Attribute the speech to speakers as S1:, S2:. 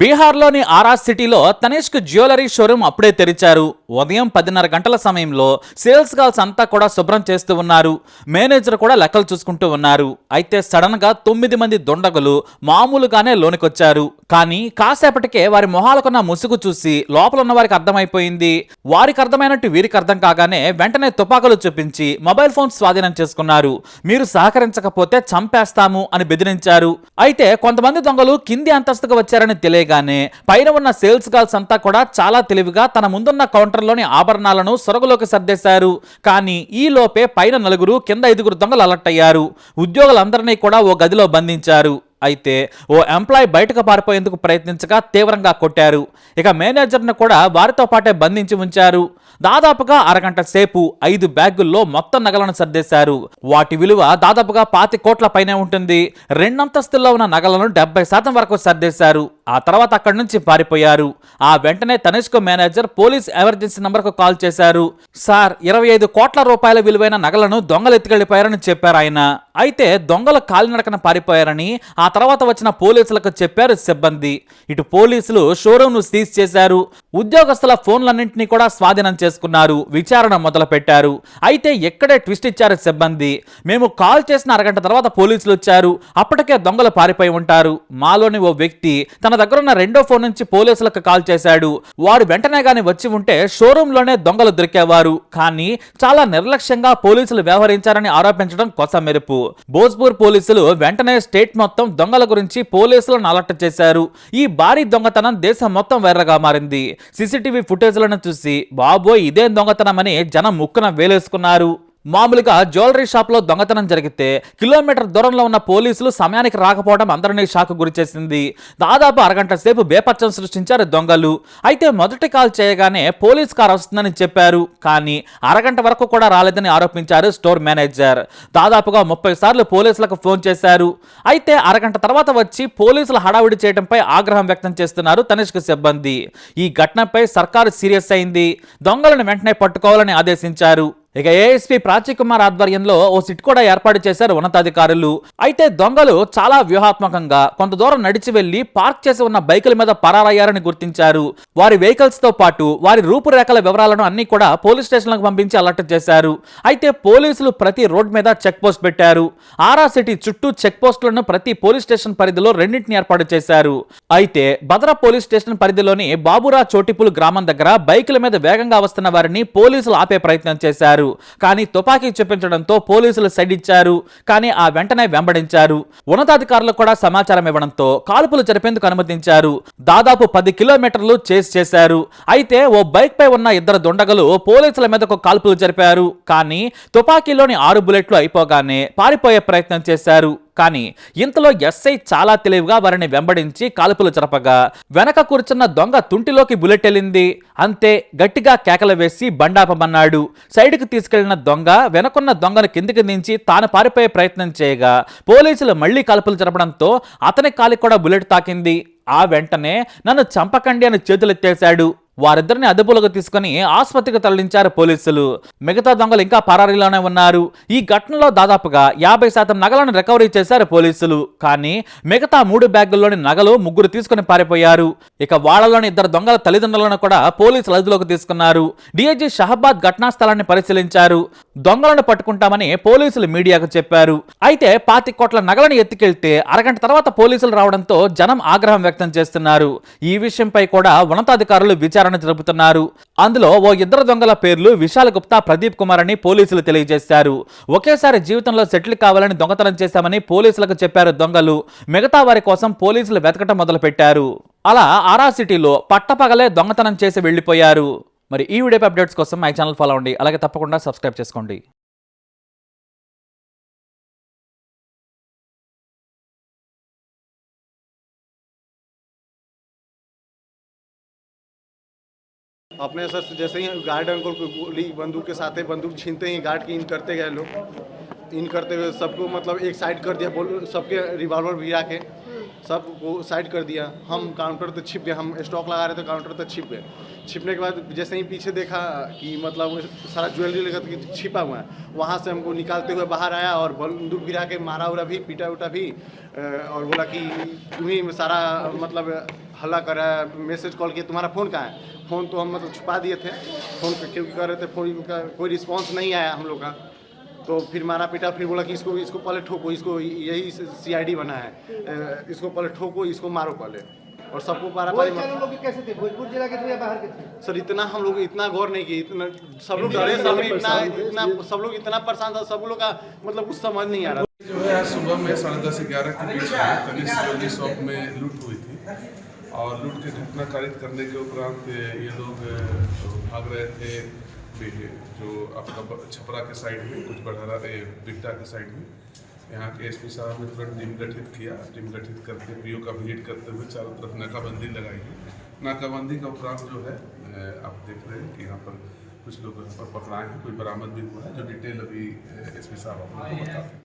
S1: బీహార్లోని ఆరా సిటీలో Tanishq jewellery showroom అప్పుడే తెరిచారు. ఉదయం పదిన్నర గంటల సమయంలో సేల్స్ గర్ల్స్ అంతా కూడా శుభ్రం చేస్తూ ఉన్నారు. మేనేజర్ కూడా లెక్కలు చూసుకుంటూ ఉన్నారు. అయితే సడన్గా తొమ్మిది మంది దుండగులు మామూలుగానే లోనికొచ్చారు. కానీ కాసేపటికే వారి మొహాలకున్న ముసుగు చూసి లోపల ఉన్న వారికి అర్థమైపోయింది. వారికి అర్థమైనట్టు వీరికి అర్థం కాగానే వెంటనే తుపాకులు చూపించి మొబైల్ ఫోన్ స్వాధీనం చేసుకున్నారు. మీరు సహకరించకపోతే చంపేస్తాము అని బెదిరించారు. అయితే కొంతమంది దొంగలు కింది అంతస్తుకు వచ్చారని తెలియగానే పైన ఉన్న సేల్స్ గర్ల్స్ అంతా కూడా చాలా తెలివిగా తన ముందున్న కౌంటర్లోని ఆభరణాలను సొరగులోకి సర్దేశారు. కానీ ఈ లోపే పైన నలుగురు కింద ఐదుగురు దొంగలు అలర్ట్ అయ్యారు. ఉద్యోగులందరినీ కూడా ఓ గదిలో బంధించారు. అయితే ఓ ఎంప్లాయ్ బయటకు పారిపోయేందుకు ప్రయత్నించగా తీవ్రంగా కొట్టారు. ఇక మేనేజర్ను కూడా వారితో పాటే బంధించి ఉంచారు. దాదాపుగా అరగంట సేపు ఐదు బ్యాగుల్లో మొత్తం నగలను సర్దేశారు. వాటి విలువ దాదాపుగా పాతి కోట్ల పైనే ఉంటుంది. రెండంతస్తుల్లో ఉన్న నగలను డెబ్బై శాతం వరకు సర్దేశారు. ఆ తర్వాత అక్కడి నుంచి పారిపోయారు. ఆ వెంటనే తనిష్క్ మేనేజర్ పోలీస్ ఎమర్జెన్సీ నంబర్కు కాల్ చేశారు. సార్ ఇరవై ఐదు కోట్ల రూపాయల విలువైన నగలను దొంగలు ఎత్తుకెళ్ళిపోయారని చెప్పారు ఆయన. అయితే దొంగలు కాలినడకన పారిపోయారని ఆ తర్వాత వచ్చిన పోలీసులకు చెప్పారు సిబ్బంది. ఇటు పోలీసులు షోరూమ్ను సీజ్ చేశారు. ఉద్యోగస్తుల ఫోన్లన్నింటినీ కూడా స్వాధీనం చేసుకున్నారు. విచారణ మొదలు పెట్టారు అయితే ఎక్కడే ట్విస్ట్ ఇచ్చారు సిబ్బంది? మేము కాల్ చేసిన అరగంట తర్వాత పోలీసులు వచ్చారు. అప్పటికే దొంగలు పారిపోయి ఉంటారు. మాలోని ఓ వ్యక్తి తన దగ్గర ఉన్న రెండో ఫోన్ నుంచి పోలీసులకు కాల్ చేశాడు. వాడు వెంటనే గాని వచ్చి ఉంటే షోరూంలోనే దొంగలు దొరికేవారు. కానీ చాలా నిర్లక్ష్యంగా పోలీసులు వ్యవహరించారని ఆరోపించడం కొస మెరుపు. భోజ్పూర్ పోలీసులు వెంటనే స్టేట్ మొత్తం దొంగల గురించి పోలీసులను అలర్ట్ చేశారు. ఈ భారీ దొంగతనం దేశం మొత్తం వైరగా మారింది. సీసీటీవీ ఫుటేజ్లను చూసి బాబు ఇదేం దొంగతనమని జనం ముక్కున వేలేసుకున్నారు. మామూలుగా జ్యువెలరీ షాప్లో దొంగతనం జరిగితే కిలోమీటర్ దూరంలో ఉన్న పోలీసులు సమయానికి రాకపోవడం అందరినీ షాక్ గురిచేసింది దాదాపు అరగంట సేపు బేపచ్చం సృష్టించారు దొంగలు. అయితే మొదటి కాల్ చేయగానే పోలీస్ కార్ వస్తుందని చెప్పారు. కానీ అరగంట వరకు కూడా రాలేదని ఆరోపించారు స్టోర్ మేనేజర్. దాదాపుగా ముప్పై సార్లు పోలీసులకు ఫోన్ చేశారు. అయితే అరగంట తర్వాత వచ్చి పోలీసులు హడావిడి చేయడంపై ఆగ్రహం వ్యక్తం చేస్తున్నారు తనిష్క్ సిబ్బంది. ఈ ఘటనపై సర్కారు సీరియస్ అయింది. దొంగలను వెంటనే పట్టుకోవాలని ఆదేశించారు. ఇక ఏఎస్పీ ప్రాచీకుమార్ ఆధ్వర్యంలో ఓ సిట్ కూడా ఏర్పాటు చేశారు ఉన్నతాధికారులు. అయితే దొంగలు చాలా వ్యూహాత్మకంగా కొంత దూరం నడిచి వెళ్ళి పార్క్ చేసి ఉన్న బైకుల మీద పరారయ్యారని గుర్తించారు. వారి వెహికల్స్తో పాటు వారి రూపురేఖల వివరాలను అన్ని కూడా పోలీస్ స్టేషన్లకు పంపించి అలర్ట్ చేశారు. అయితే పోలీసులు ప్రతి రోడ్ మీద చెక్ పోస్ట్ పెట్టారు. ఆరా సిటీ చుట్టూ చెక్ పోస్టులను ప్రతి పోలీస్ స్టేషన్ పరిధిలో రెండింటిని ఏర్పాటు చేశారు. అయితే భద్ర పోలీస్ స్టేషన్ పరిధిలోని బాబురా చోటిపులు గ్రామం దగ్గర బైకుల మీద వేగంగా వస్తున్న వారిని పోలీసులు ఆపే ప్రయత్నం చేశారు. కానీ తుపాకీ చూపించడంతో పోలీసులు సైడ్ ఇచ్చారు కానీ ఆ వెంటనే వెంబడించారు. ఉన్నతాధికారులకు కూడా సమాచారం ఇవ్వడంతో కాల్పులు జరిపేందుకు అనుమతించారు. దాదాపు పది కిలోమీటర్లు చేసి చేశారు. అయితే ఓ బైక్ పై ఉన్న ఇద్దరు దుండగలు పోలీసుల మీదకు కాల్పులు జరిపారు. కానీ తుపాకీలోని ఆరు బుల్లెట్లు అయిపోగానే పారిపోయే ప్రయత్నం చేశారు. కానీ ఇంతలో ఎస్ఐ చాలా తెలివిగా వారిని వెంబడించి కాల్పులు జరపగా వెనక కూర్చున్న దొంగ తుంటిలోకి బుల్లెట్ వెళ్ళింది అంతే గట్టిగా కేకలు వేసి బండాపమన్నాడు. సైడ్కి తీసుకెళ్ళిన దొంగ వెనకున్న దొంగను కిందికి దించి తాను పారిపోయే ప్రయత్నం చేయగా పోలీసులు మళ్ళీ కాల్పులు జరపడంతో అతని కాలికి కూడా బుల్లెట్ తాకింది. ఆ వెంటనే నన్ను చంపకండి అని చేతులెత్తేశాడు. వారిద్దరిని అదుపులోకి తీసుకుని ఆసుపత్రికి తరలించారు పోలీసులు. మిగతా దొంగలు ఇంకా పరారీలోనే ఉన్నారు. ఈ ఘటనలో దాదాపుగా యాభై శాతం నగలను రికవరీ చేశారు పోలీసులు. కానీ మిగతా మూడు బ్యాగుల్లోని నగలు ముగ్గురు తీసుకుని పారిపోయారు. ఇక వాళ్ళలోని ఇద్దరు దొంగల తల్లిదండ్రులను కూడా పోలీసులు అదుపులోకి తీసుకున్నారు. డిఐజీ షహబాద్ ఘటనా స్థలాన్ని పరిశీలించారు. దొంగలను పట్టుకుంటామని పోలీసులు మీడియాకు చెప్పారు. అయితే పాతి కోట్ల నగలను ఎత్తుకెళ్తే అరగంట తర్వాత పోలీసులు రావడంతో జనం ఆగ్రహం వ్యక్తం చేస్తున్నారు. ఈ విషయంపై కూడా ఉన్నతాధికారులు విచారణ జరుపుతున్నారు. అందులో ఓ ఇద్దరు దొంగల పేర్లు విశాల్ గుప్తా ప్రదీప్ కుమార్ అని పోలీసులు తెలియజేశారు. ఒకేసారి జీవితంలో సెటిల్ కావాలని దొంగతనం చేశామని పోలీసులకు చెప్పారు దొంగలు. మిగతా వారి కోసం పోలీసులు వెతకటం మొదలుపెట్టారు. అలా ఆరా సిటీలో పట్టపగలే దొంగతనం చేసి వెళ్ళిపోయారు. మరి ఈ వీడియో అప్డేట్స్ కోసం మై ఛానల్ ఫాలో అవ్వండి. అలాగే తప్పకుండా సబ్స్క్రైబ్ చేసుకోండి.
S2: अपने सर जैसे ही गार्ड अंकल को गोली, बंदूक के साथ बंदूक छीनते ही गार्ड की इन करते गए लोग। इन करते हुए सबको मतलब एक साइड कर दिया, बोल, सबके रिवॉल्वर भिड़ा के सबको साइड कर दिया। हम काउंटर तो छिप गए, हम स्टॉक लगा रहे थे काउंटर तो छिप गए। छिपने के बाद जैसे ही पीछे देखा कि मतलब सारा ज्वेलरी लगा कि छिपा हुआ है, वहाँ से हमको निकालते हुए बाहर आया और बंदूक गिरा के मारा उरा भी, पीटा उटा भी और बोला कि तुम्हें सारा मतलब हल्ला करा मैसेज कॉल किया तुम्हारा फ़ोन कहाँ है? फ़ोन तो हम मतलब छुपा दिए थे। फ़ोन पे क्योंकि कर रहे थे फ़ोन का कोई रिस्पांस नहीं आया हम लोग का। तो फिर मारा पीटा फिर बोला कि इसको इसको पहले ठोको इसको यही सीआईडी बना है। इसको पहले ठोको इसको मारो पहले। और सबको पारा
S3: वो
S2: पारी
S3: लोग कैसे थे? भोजपुर जिला के थे या बाहर के थे?
S2: सर इतना हम लोग इतना गौर नहीं किए इतना सब लोग डरे सब लोग इतना इतना सब लोग इतना परेशान था सब लोग का मतलब कुछ समझ नहीं आ रहा
S4: जो है सुबह में साढ़े दस ग्यारह के बीच में तनिष ज्वेलरी शॉप में लूट हुई थी। और लूट की घटना कारित करने के उपरांत ये लोग भाग रहे थे जो आपका छपरा के साइड में कुछ बढ़ारा ए, बिहटा के साइड में यहाँ के एसपी साहब ने तुरंत टीम गठित किया। टीम गठित करके पीओ का विज़िट करते हुए चारों तरफ़ नाकाबंदी लगाई गई। नाकाबंदी का उपरांत जो है आप देख रहे हैं कि यहाँ पर कुछ लोग यहाँ पर पकड़ाए हैं कोई बरामद भी हुआ है जो डिटेल अभी एसपी साहब आप लोगों को बताते हैं।